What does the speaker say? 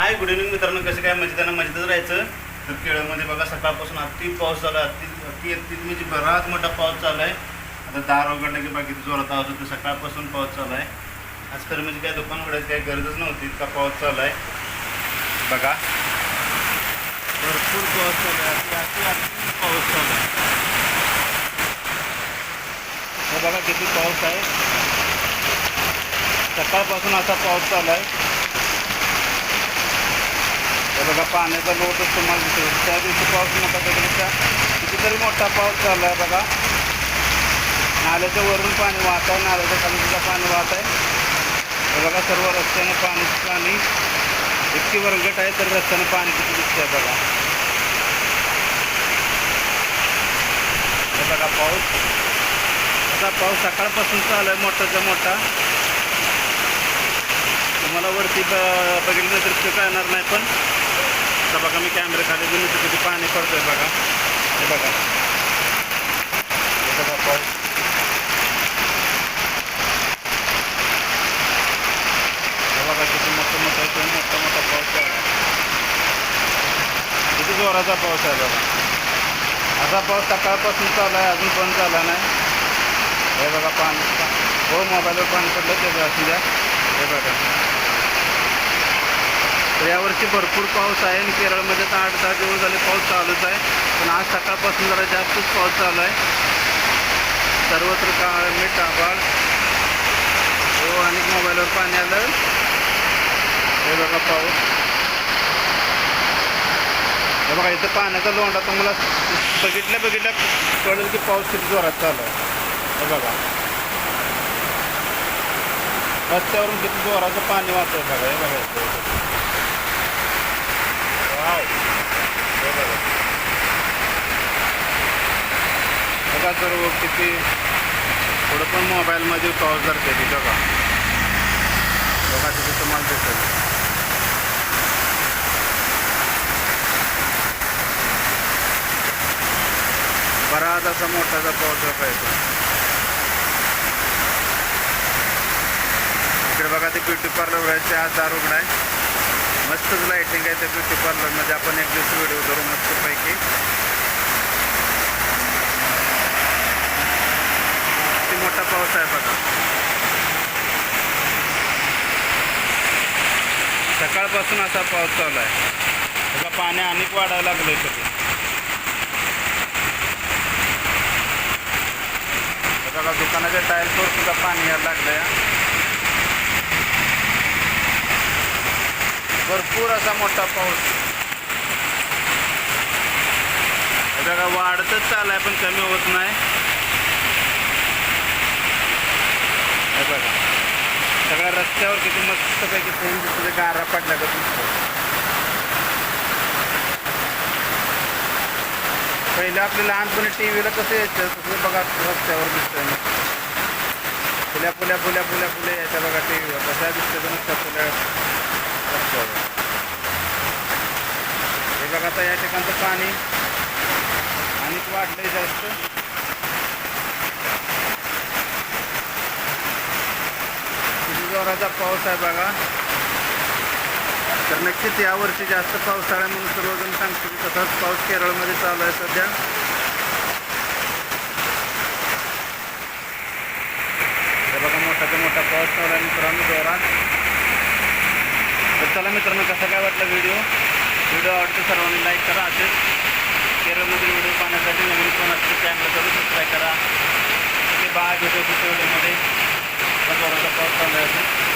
Hi good evening मित्रांनो. कसं काय? मजेदानं मजेतच राहायचं. तर केळमध्ये बघा सकाळपासून अति पाऊस झाला. आहे अति अति अति म्हणजे बराच मोठा पाऊस चालू आहे आता दार उघडलं की बाकी जोरात आवाज होतो सकाळपासून पाऊस चालू आहे आज खरं म्हणजे काय दुकान उघडायची काही गरजच नव्हती. इतका पाऊस चालू आहे बघा. भरपूर पाऊस चालू आहे अति अति अति पाऊस चालू आहे बघा किती पाऊस आहे. सकाळपासून असा पाऊस चालू आहे हे बघा पाण्याचा लोटच तुम्हाला दिसेल त्या दिवशी पाऊस नका त्याच्यापेक्षा कितीतरी मोठा पाऊस झाला आहे बघा. नाल्याच्या वरून पाणी वाहत आहे. नाल्याच्या खाली सुद्धा पाणी वाहत आहे. हे बघा सर्व रस्त्याने पाणी पाणी इतकी वरंगट आहे तर रस्त्याने पाणी किती दिसतंय बघा. हे बघा पाऊस. आता पाऊस सकाळपासून चालू आहे मोठाचा मोठा. तुम्हाला वरती ब- बघितलं दृश्य कळणार नाही पण. आता बघा मी कॅमेरा खाली घेऊन इथं किती पाणी पडतंय बघा हे बघा हे बघा पाऊस हे बघा किती मोठं मोठं आहे मोठा मोठा पाऊस आहे किती जोराचा पाऊस आहे बघा असा पाऊस सकाळपासून चालू आहे अजून पण चालला नाही हे बघा पाणी हो मोबाईलवर पाणी पडलं ते असू द्या हे बघा यावर्षी भरपूर पाऊस आहे आणि केरळमध्ये तर आठ दहा दिवस झाले पाऊस चालूच आहे. पण आज सकाळपासून जरा जास्तच पाऊस चालू आहे. सर्वत्र काळ मीठ आभाळ हो आणि मोबाईलवर पाणी आलं. हे बघा पाऊस. हे बघा इथं पाण्याचा लोंडा तुम्हाला बघितल्या बघितल्या कळेल की पाऊस किती जोरात चालू आहे. हे बघा. रस्त्यावरून किती जोराचं पाणी वाहतंय बघा हे बघा इथं. वाव हे बघा बघा सर्व किती थोडं पण मोबाईलमध्ये पाऊस धरते ती बघा. बघा तिथे तुम्हाला दिसेल. बराच असा मोठाचा पाऊस येतो इकडे बघा ते ब्युटी पार्लर व्हायचे ते आज दार उघडा आहे मस्तच लाईटिंग आहे त्या ब्युटी पार्लरमध्ये आपण एक दिवस व्हिडिओ करू मस्तपैकी. किती मोठा पाऊस आहे बघा. सकाळपासून असा पाऊस चालू आहे. त्याचा पाणी अनेक वाढायला लागलं इकडे हे बघा दुकानाच्या टाईल्सवर सुद्धा पाणी यायला लागलं आहे भरपूर असा मोठा पाऊस. बघा वाढतच चाललाय पण कमी होत नाही. हे बघा. सगळ्या रस्त्यावर किती मस्तपैकी थेंब दिसतो गारा पडल्या का पहिले आपल्या लहानपणी टी व्हीला कसं यायचं तसं बघा रस्त्यावर दिसतंय. फुल्या फुल्या फुल्या फुल्या फुल्या यायच्या बघा टी व्हीवर कशा दिसतं नुसत्या फुल्या रस्त्यावर हे बघा आता या ठिकाणचं पाणी आणि वाढलंय जास्त. किती जोराचा पाऊस आहे बघा. तर नक्कीच यावर्षी जास्त पावसाळा म्हणून सर्वजण सांगतो की तसाच पाऊस केरळमध्ये चालू आहे सध्या. तर बघा मोठा मोठा पाऊस चालू आहे मित्रांनो जोरात. तर चला मित्रांनो कसा काय वाटला व्हिडिओ व्हिडिओ आवडतो सर्वांनी लाईक करा. असेच केरळमधील व्हिडिओ पाहण्यासाठी नवीन कोण असतील चॅनल करू. सबस्क्राईब करा ते बाय भेटू व्हिडिओमध्ये जोराचा पाऊस चालू आहे